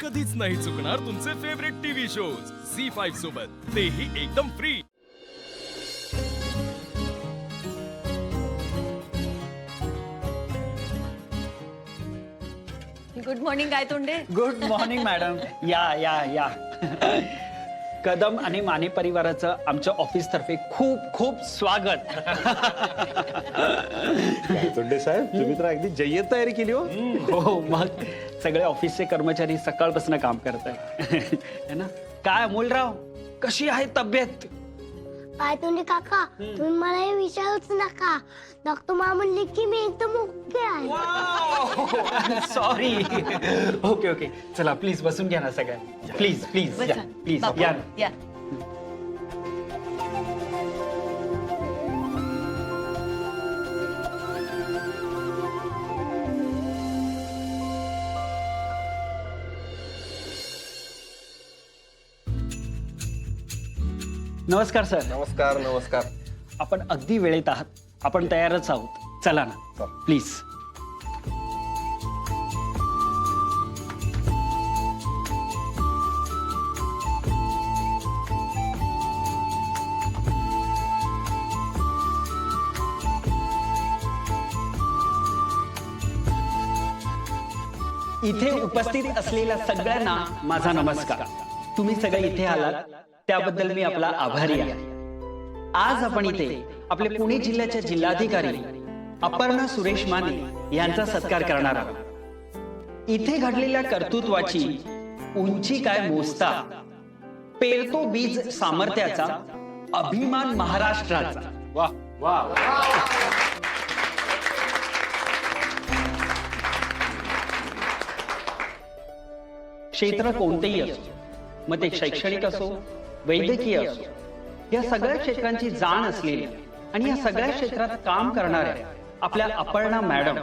कधीच नाही चुकणार तुमचे favourite TV shows C five सोबत. तेही एकदम फ्री गुड मॉर्निंग काय तोंडे गुड मॉर्निंग मॅडम या या या कदम आणि माने परिवाराचं आमच्या ऑफिस तर्फे खूप खूप स्वागत. तोंडे साहेब तुम्ही तर अगदी जय्यत तयारी केली हो. हो मग सगळे ऑफिसचे कर्मचारी सकाळपासून काम करत आहे ना? काय अमोलराव? कशी आहे तब्येत? पायतोंडी काका? तुम्ही मला हे विचारूच नका. डॉक्टर मा म्हणले की मी एकदम ओके आहे सॉरी ओके ओके चला प्लीज बसून घ्या ना सगळ्या प्लीज प्लीज बसा. प्लीज या ना. या. नमस्कार सर. नमस्कार नमस्कार. आपण अगदी वेळेत आहात. आपण तयारच आहोत. चला ना. चल. प्लीज इथे उपस्थित असलेल्या सगळ्यांना माझा नमस्कार. तुम्ही सगळे इथे आलात. त्याबद्दल मी आपला आभारी आहे. आज आपण इथे आपले पुणे जिल्ह्याच्या जिल्हाधिकारी अपर्णा सुरेश माने यांचा सत्कार करणार आहोत. इथे घडलेल्या कर्तृत्वाची उंची काय मोजता पेरतो बीज सामर्थ्याचा अभिमान महाराष्ट्राचा. वा वा. क्षेत्र कोणतेही असो मग ते शैक्षणिक असो वैद्यकीय असो. या सगळ्या क्षेत्रांची जाण असलेल्या आणि या सगळ्या क्षेत्रात काम करणाऱ्या आपल्या अपर्णा मॅडम.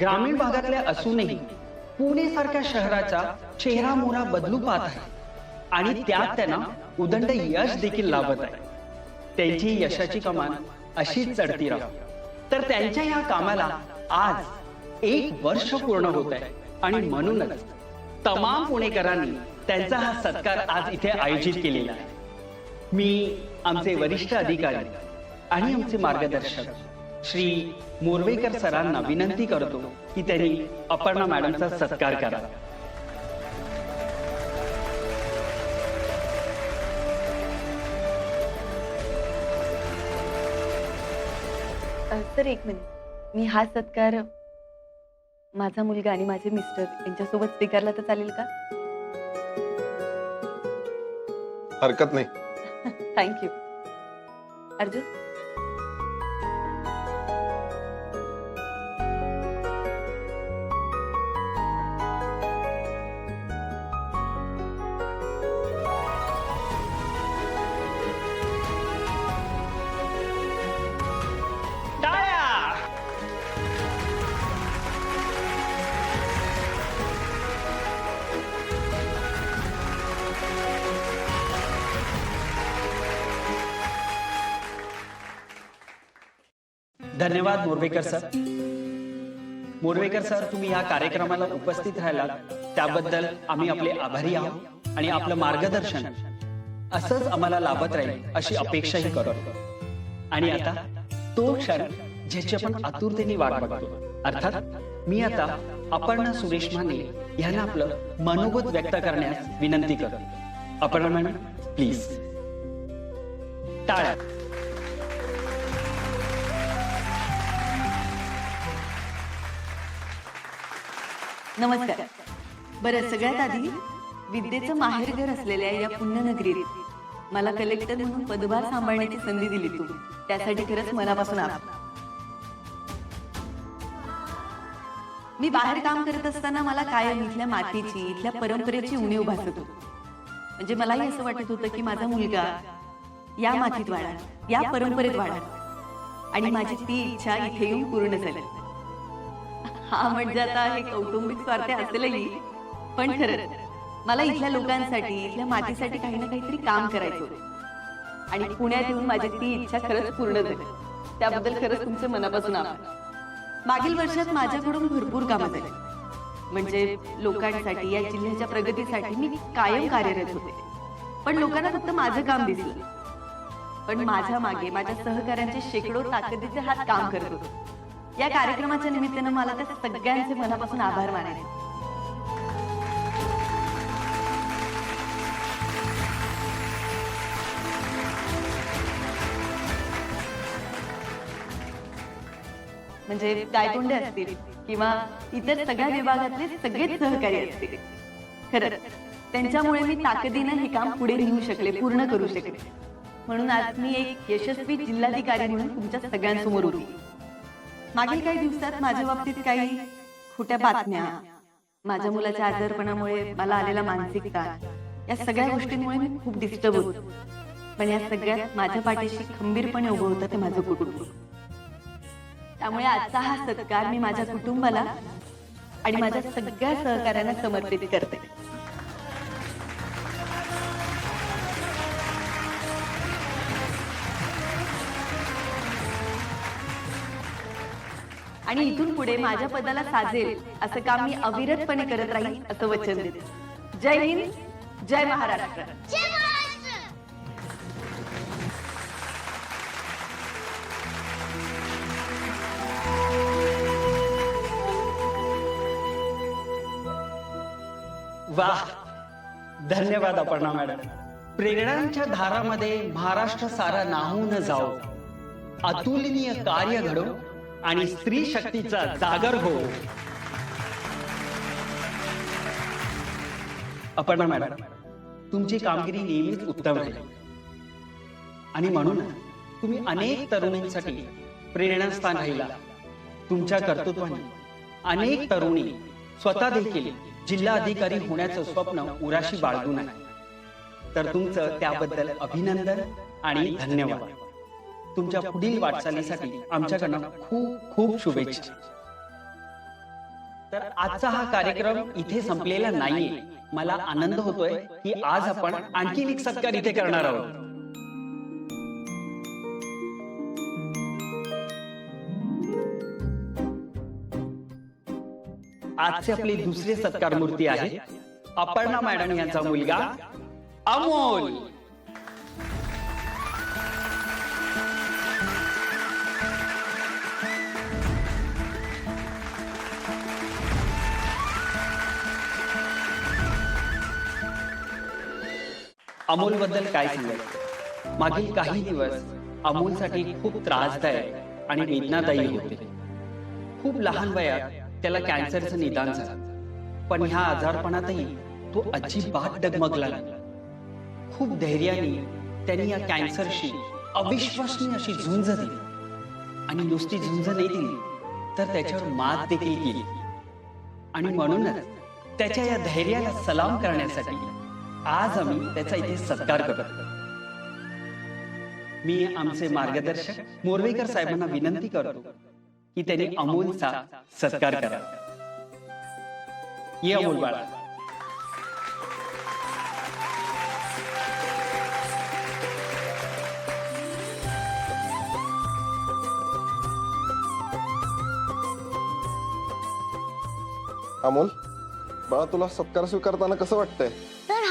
ग्रामीण भागातल्या असूनही पुणे सारख्या शहराचा चेहरा मोहरा बदलू पाहत आहे. आणि त्यात त्यांना उदंड यश देखील लाभत आहे. त्यांची यशाची कमान अशीच चढती राहू तर त्यांच्या या कामाला आज एक वर्ष पूर्ण होत आहे. आणि म्हणूनच तमाम पुणेकरांनी त्यांचा हा सत्कार आज इथे आयोजित केलेला आहे. मी आमचे वरिष्ठ अधिकारी आणि आमचे मार्गदर्शक श्री मोरवेकर सरांना विनंती करतो की त्यांनी अपर्णा मॅडमचा सत्कार करावा अ, सर एक मिनिट. मी हा सत्कार माझा मुलगा आणि माझे मिस्टर यांच्यासोबत स्वीकारला तर चालेल का? हरकत नाही. थँक्यू अर्जुन? धन्यवाद मोरवेकर सर. मोरवेकर सर तुम्ही या कार्यक्रमाला उपस्थित राहिला त्याबद्दल आम्ही आपले आभारी आहोत आणि आपलं मार्गदर्शन असंच आम्हाला लाभत राहील अशी अपेक्षाही करतो आणि आता तो क्षण ज्याची आपण आतुरतेने वाट बघतो. अर्थात मी आता अपर्णा सुरेश माने यांना आपलं मनोगत व्यक्त करण्यास विनंती करतो. Aparna madam please. टाळ्या. नमस्कार. बरं सगळ्यात आधी विद्येचं माहेरघर असलेल्या या पुण्यनगरीत मला कलेक्टर म्हणून पदभार सांभाळण्याची संधी दिली तू. त्यासाठी खरंच मनापासून मी बाहेर काम करत असताना मला कायम इथल्या मातीची इथल्या परंपरेची उणीव भासत होती. म्हणजे मलाही असं वाटत होतं की माझा मुलगा या मातीत वाढा या परंपरेत वाढा आणि माझी ती इच्छा इथे येऊन पूर्ण झाली. हा म्हणजे आता हे कौटुंबिक स्वार्थ असेलही. पण खरं मला इथल्या लोकांसाठी इथल्या मातीसाठी काही ना काहीतरी काम करायचं होतं. आणि पुण्यात येऊन माझी ती इच्छा खरंच पूर्ण झाली. त्याबद्दल खरंच तुमचे मनापासून आभार. मागील वर्षात माझ्याकडून भरपूर कामं झाली. म्हणजे लोकांसाठी या जिल्ह्याच्या प्रगतीसाठी मी कायम कार्यरत होते. पण लोकांना फक्त माझं काम दिसलं पण माझ्या मागे माझ्या सहकाऱ्यांचे शेकडो ताकदीचे हात काम करत होते. या कार्यक्रमाच्या निमित्तानं मला त्या सगळ्यांचे मनापासून आभार मानायचे. म्हणजे गायतोंडे असतील किंवा इतर सगळ्या विभागातले सगळेच सहकारी असतील. खरं त्यांच्यामुळे मी ताकदीनं हे काम पुढे नेऊ शकले पूर्ण करू शकले. म्हणून आज मी एक यशस्वी जिल्हाधिकारी म्हणून तुमच्या सगळ्यांसमोर उभी. मागील काही दिवसात माझ्या बाबतीत काही खोट्या बातम्या माझ्या मुलाच्या आजारपणामुळे मला आलेला मानसिक ताण या सगळ्या गोष्टींमुळे मी खूप डिस्टर्ब होतो. पण या सगळ्यात माझ्या पाठीशी खंबीरपणे उभं होतं ते माझं कुटुंब. त्यामुळे आजचा हा सत्कार मी माझ्या कुटुंबाला आणि माझ्या सगळ्या सहकाऱ्यांना समर्पित करते. आणि इथून पुढे माझ्या पदाला साजेल असं काम मी अविरतपणे करत राहील असं वचन देते. जय हिंद जय महाराष्ट्र. जय महाराष्ट्र. वाह. धन्यवाद अपर्णा मॅडम. प्रेरणांच्या धारामध्ये महाराष्ट्र सारा नाहून जाओ. अतुलनीय कार्य घडो. आणि स्त्री शक्तीचा जागर हो. अपर्णा मॅडम तुमची कामगिरी नेहमीच उत्तम आहे. आणि म्हणून तुम्ही अनेक तरुणींसाठी प्रेरणास्थान राहिला. तुमच्या कर्तृत्वाने अनेक तरुणी स्वतः देखील जिल्हा अधिकारी होण्याचं स्वप्न उराशी बाळगून आहे तर तुमचं त्याबद्दल अभिनंदन आणि धन्यवाद. तुमच्या पुढील वाटचालीसाठी आमच्याकडनं खूप खूप शुभेच्छा. तर आजचा हा कार्यक्रम इथे संपलेला नाहीये. मला आनंद होतोय की आज आपण आणखी एक सत्कार इथे करणार आहोत. आजचे आपले दुसरे सत्कार मूर्ती आहे अपर्णा मॅडम यांचा मुलगा अमोल. अमोलबद्दल काय सांगायचं मागील काही दिवस अमोलसाठी खूप त्रासदायक आणि वेदनादायी होते. खूप लहान वयात त्याला कॅन्सरचं निदान झालं. पण ह्या आजारपणातही तो अजिबात डगमगला लागला खूप धैर्याने त्यांनी या कॅन्सरशी अविश्वसनीय अशी झुंज दिली. आणि नुसती झुंज नाही दिली तर त्याच्यावर मात देखील केली. आणि म्हणूनच त्याच्या या धैर्याला सलाम करण्यासाठी आज आम्ही त्याचा इथे सत्कार करतो मी आमचे मार्गदर्शक मोरवेकर साहेबांना विनंती करतो की त्यांनी अमोलचा सत्कार करा. ये अमोल बाळा. अमोल बाळा तुला सत्कार स्वीकारताना कसं वाटतंय?